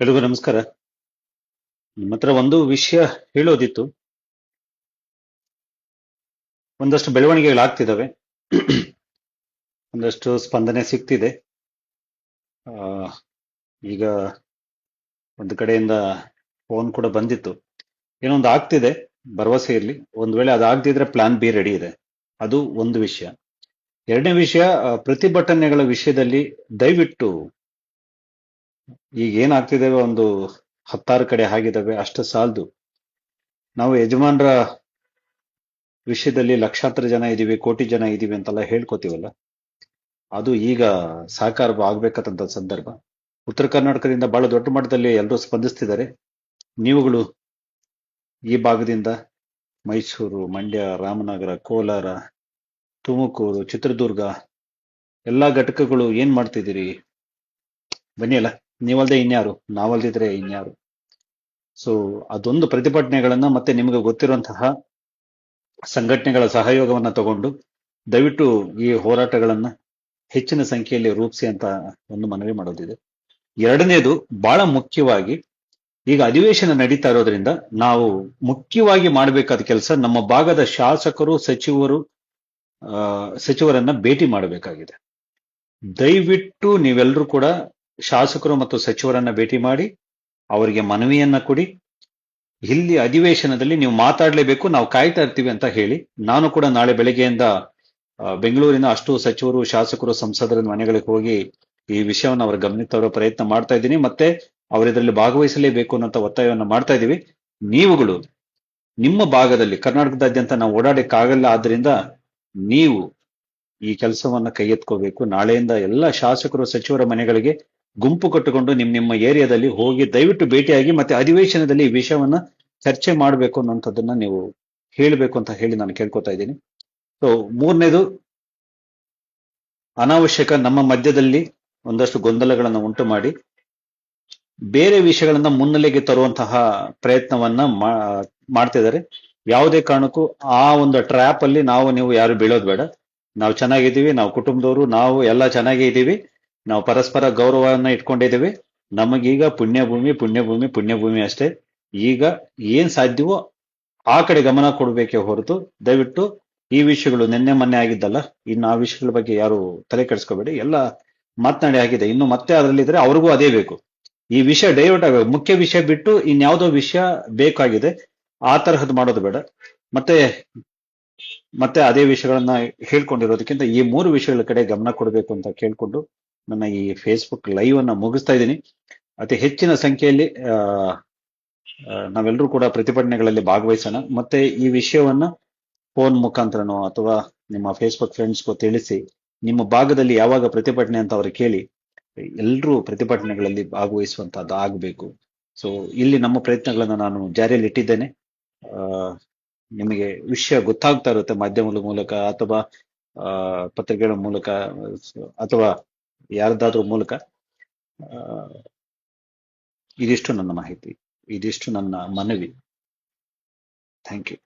ಎಲ್ರಿಗೂ ನಮಸ್ಕಾರ. ನಿಮ್ಮ ಹತ್ರ ಒಂದು ವಿಷಯ ಹೇಳೋದಿತ್ತು. ಒಂದಷ್ಟು ಬೆಳವಣಿಗೆಗಳಾಗ್ತಿದ್ದಾವೆ ಒಂದಷ್ಟು ಸ್ಪಂದನೆ ಸಿಗ್ತಿದೆ. ಈಗ ಒಂದು ಕಡೆಯಿಂದ ಫೋನ್ ಕೂಡ ಬಂದಿತ್ತು. ಏನೊಂದು ಆಗ್ತಿದೆ, ಭರವಸೆ ಇರಲಿ. ಒಂದು ವೇಳೆ ಅದಾಗ್ದಿದ್ರೆ ಪ್ಲಾನ್ ಬಿ ರೆಡಿ ಇದೆ. ಅದು ಒಂದು ವಿಷಯ. ಎರಡನೇ ವಿಷಯ ಪ್ರತಿಭಟನೆಗಳ ವಿಷಯದಲ್ಲಿ ದಯವಿಟ್ಟು ಈಗ ಏನಾಗ್ತಿದ್ದೇವೆ ಒಂದು ಹತ್ತಾರು ಕಡೆ ಆಗಿದ್ದಾವೆ ಅಷ್ಟು ಸಾಲದು. ನಾವು ಯಜಮಾನರ ವಿಷಯದಲ್ಲಿ ಲಕ್ಷಾಂತರ ಜನ ಇದೀವಿ, ಕೋಟಿ ಜನ ಇದೀವಿ ಅಂತೆಲ್ಲ ಹೇಳ್ಕೊತೀವಲ್ಲ? ಅದು ಈಗ ಸಾಕಾರ ಆಗ್ಬೇಕಂತ ಸಂದರ್ಭ. ಉತ್ತರ ಕರ್ನಾಟಕದಿಂದ ಬಹಳ ದೊಡ್ಡ ಮಟ್ಟದಲ್ಲಿ ಎಲ್ಲರೂ ಸ್ಪಂದಿಸ್ತಿದ್ದಾರೆ. ನೀವುಗಳು ಈ ಭಾಗದಿಂದ ಮೈಸೂರು, ಮಂಡ್ಯ, ರಾಮನಗರ, ಕೋಲಾರ, ತುಮಕೂರು, ಚಿತ್ರದುರ್ಗ, ಎಲ್ಲಾ ಘಟಕಗಳು ಏನ್ ಮಾಡ್ತಿದ್ದೀರಿ? ಬನ್ನಿ ಅಲ್ಲ. ನೀವಲ್ದೆ ಇನ್ಯಾರು, ನಾವಲ್ದಿದ್ರೆ ಇನ್ಯಾರು. ಸೊ ಅದೊಂದು ಪ್ರತಿಭಟನೆಗಳನ್ನ ಮತ್ತೆ ನಿಮಗೆ ಗೊತ್ತಿರುವಂತಹ ಸಂಘಟನೆಗಳ ಸಹಯೋಗವನ್ನ ತಗೊಂಡು ದಯವಿಟ್ಟು ಈ ಹೋರಾಟಗಳನ್ನ ಹೆಚ್ಚಿನ ಸಂಖ್ಯೆಯಲ್ಲಿ ರೂಪಿಸಿ ಅಂತ ಒಂದು ಮನವಿ ಮಾಡೋದಿದೆ. ಎರಡನೇದು, ಬಹಳ ಮುಖ್ಯವಾಗಿ ಈಗ ಅಧಿವೇಶನ ನಡೀತಾ ಇರೋದ್ರಿಂದ ನಾವು ಮುಖ್ಯವಾಗಿ ಮಾಡಬೇಕಾದ ಕೆಲಸ ನಮ್ಮ ಭಾಗದ ಶಾಸಕರು, ಸಚಿವರು ಸಚಿವರನ್ನ ಭೇಟಿ ಮಾಡಬೇಕಾಗಿದೆ. ದಯವಿಟ್ಟು ನೀವೆಲ್ಲರೂ ಕೂಡ ಶಾಸಕರು ಮತ್ತು ಸಚಿವರನ್ನ ಭೇಟಿ ಮಾಡಿ ಅವರಿಗೆ ಮನವಿಯನ್ನ ಕೊಡಿ. ಇಲ್ಲಿ ಅಧಿವೇಶನದಲ್ಲಿ ನೀವು ಮಾತಾಡಲೇಬೇಕು, ನಾವು ಕಾಯ್ತಾ ಇರ್ತೀವಿ ಅಂತ ಹೇಳಿ. ನಾನು ಕೂಡ ನಾಳೆ ಬೆಳಗ್ಗೆಯಿಂದ ಬೆಂಗಳೂರಿನ ಅಷ್ಟು ಸಚಿವರು, ಶಾಸಕರು, ಸಂಸದರ ಮನೆಗಳಿಗೆ ಹೋಗಿ ಈ ವಿಷಯವನ್ನು ಅವರ ತರೋ ಪ್ರಯತ್ನ ಮಾಡ್ತಾ ಇದ್ದೀನಿ. ಮತ್ತೆ ಅವರು ಇದರಲ್ಲಿ ಭಾಗವಹಿಸಲೇಬೇಕು ಅನ್ನೋಂಥ ಒತ್ತಾಯವನ್ನು ಮಾಡ್ತಾ ಇದ್ದೀವಿ. ನೀವುಗಳು ನಿಮ್ಮ ಭಾಗದಲ್ಲಿ, ಕರ್ನಾಟಕದಾದ್ಯಂತ ನಾವು ಓಡಾಡಕ್ಕಾಗಲ್ಲ ಆದ್ರಿಂದ ನೀವು ಈ ಕೆಲಸವನ್ನ ಕೈ ಎತ್ಕೋಬೇಕು ನಾಳೆಯಿಂದ ಎಲ್ಲ ಶಾಸಕರು, ಸಚಿವರ ಮನೆಗಳಿಗೆ ಗುಂಪು ಕಟ್ಟಿಕೊಂಡು ನಿಮ್ ನಿಮ್ಮ ಏರಿಯಾದಲ್ಲಿ ಹೋಗಿ ದಯವಿಟ್ಟು ಭೇಟಿಯಾಗಿ ಮತ್ತೆ ಅಧಿವೇಶನದಲ್ಲಿ ಈ ವಿಷಯವನ್ನ ಚರ್ಚೆ ಮಾಡಬೇಕು ಅನ್ನೋಂಥದ್ದನ್ನ ನೀವು ಹೇಳಬೇಕು ಅಂತ ಹೇಳಿ ನಾನು ಕೇಳ್ಕೊತಾ ಇದ್ದೀನಿ. ಸೊ ಮೂರನೇದು, ಅನಾವಶ್ಯಕ ನಮ್ಮ ಮಧ್ಯದಲ್ಲಿ ಒಂದಷ್ಟು ಗೊಂದಲಗಳನ್ನು ಉಂಟು ಮಾಡಿ ಬೇರೆ ವಿಷಯಗಳನ್ನ ಮುನ್ನೆಲೆಗೆ ತರುವಂತಹ ಪ್ರಯತ್ನವನ್ನ ಮಾ- ಮಾಡ್ತಿದ್ದಾರೆ ಯಾವುದೇ ಕಾರಣಕ್ಕೂ ಆ ಒಂದು ಟ್ರ್ಯಾಪ್ ಅಲ್ಲಿ ನಾವು, ನೀವು ಯಾರು ಬೀಳೋದು ಬೇಡ. ನಾವು ಚೆನ್ನಾಗಿದ್ದೀವಿ, ನಾವು ಕುಟುಂಬದವರು, ನಾವು ಎಲ್ಲ ಚೆನ್ನಾಗೇ ಇದ್ದೀವಿ. ನಾವು ಪರಸ್ಪರ ಗೌರವವನ್ನ ಇಟ್ಕೊಂಡಿದ್ದೀವಿ. ನಮಗೀಗ ಪುಣ್ಯಭೂಮಿ ಪುಣ್ಯಭೂಮಿ ಪುಣ್ಯಭೂಮಿ ಅಷ್ಟೇ. ಈಗ ಏನ್ ಸಾಧ್ಯವೋ ಆ ಕಡೆ ಗಮನ ಕೊಡಬೇಕೇ ಹೊರತು ದಯವಿಟ್ಟು ಈ ವಿಷಯಗಳು ನಿನ್ನೆ ಮೊನ್ನೆ ಆಗಿದ್ದಲ್ಲ, ಇನ್ನು ಆ ವಿಷಯಗಳ ಬಗ್ಗೆ ಯಾರು ತಲೆ ಕೆಡಿಸ್ಕೋಬೇಡಿ. ಎಲ್ಲ ಮಾತನಾಡಿ ಆಗಿದೆ. ಇನ್ನು ಮತ್ತೆ ಅದರಲ್ಲಿದ್ರೆ ಅವ್ರಿಗೂ ಅದೇ ಬೇಕು. ಈ ವಿಷಯ ಡೈವರ್ಟ್ ಆಗಬೇಕು. ಮುಖ್ಯ ವಿಷಯ ಬಿಟ್ಟು ಇನ್ಯಾವುದೋ ವಿಷಯ ಬೇಕಾಗಿದೆ, ಆ ತರಹದ್ ಮಾಡೋದು ಬೇಡ. ಮತ್ತೆ ಮತ್ತೆ ಅದೇ ವಿಷಯಗಳನ್ನ ಹೇಳ್ಕೊಂಡಿರೋದಕ್ಕಿಂತ ಈ ಮೂರು ವಿಷಯಗಳ ಕಡೆ ಗಮನ ಕೊಡಬೇಕು ಅಂತ ಕೇಳ್ಕೊಂಡು ನನ್ನ ಈ ಫೇಸ್ಬುಕ್ ಲೈವ್ ಅನ್ನ ಮುಗಿಸ್ತಾ ಇದ್ದೀನಿ. ಅತಿ ಹೆಚ್ಚಿನ ಸಂಖ್ಯೆಯಲ್ಲಿ ನಾವೆಲ್ಲರೂ ಕೂಡ ಪ್ರತಿಭಟನೆಗಳಲ್ಲಿ ಭಾಗವಹಿಸೋಣ. ಮತ್ತೆ ಈ ವಿಷಯವನ್ನ ಫೋನ್ ಮುಖಾಂತರನೋ ಅಥವಾ ನಿಮ್ಮ ಫೇಸ್ಬುಕ್ ಫ್ರೆಂಡ್ಸ್ಗೂ ತಿಳಿಸಿ, ನಿಮ್ಮ ಭಾಗದಲ್ಲಿ ಯಾವಾಗ ಪ್ರತಿಭಟನೆ ಅಂತ ಅವ್ರು ಕೇಳಿ ಎಲ್ಲರೂ ಪ್ರತಿಭಟನೆಗಳಲ್ಲಿ ಭಾಗವಹಿಸುವಂತಹದ್ದು ಆಗಬೇಕು. ಸೊ ಇಲ್ಲಿ ನಮ್ಮ ಪ್ರಯತ್ನಗಳನ್ನು ನಾನು ಜಾರಿಯಲ್ಲಿ ಇಟ್ಟಿದ್ದೇನೆ. ನಿಮಗೆ ವಿಷಯ ಗೊತ್ತಾಗ್ತಾ ಇರುತ್ತೆ ಮಾಧ್ಯಮಗಳ ಮೂಲಕ ಅಥವಾ ಪತ್ರಿಕೆಗಳ ಮೂಲಕ, ಅಥವಾ ಯಾರದಾದ್ರೂ ಮೂಲಕ ಇದಿಷ್ಟು ನನ್ನ ಮಾಹಿತಿ ಇದಿಷ್ಟು ನನ್ನ ಮನವಿ. Thank you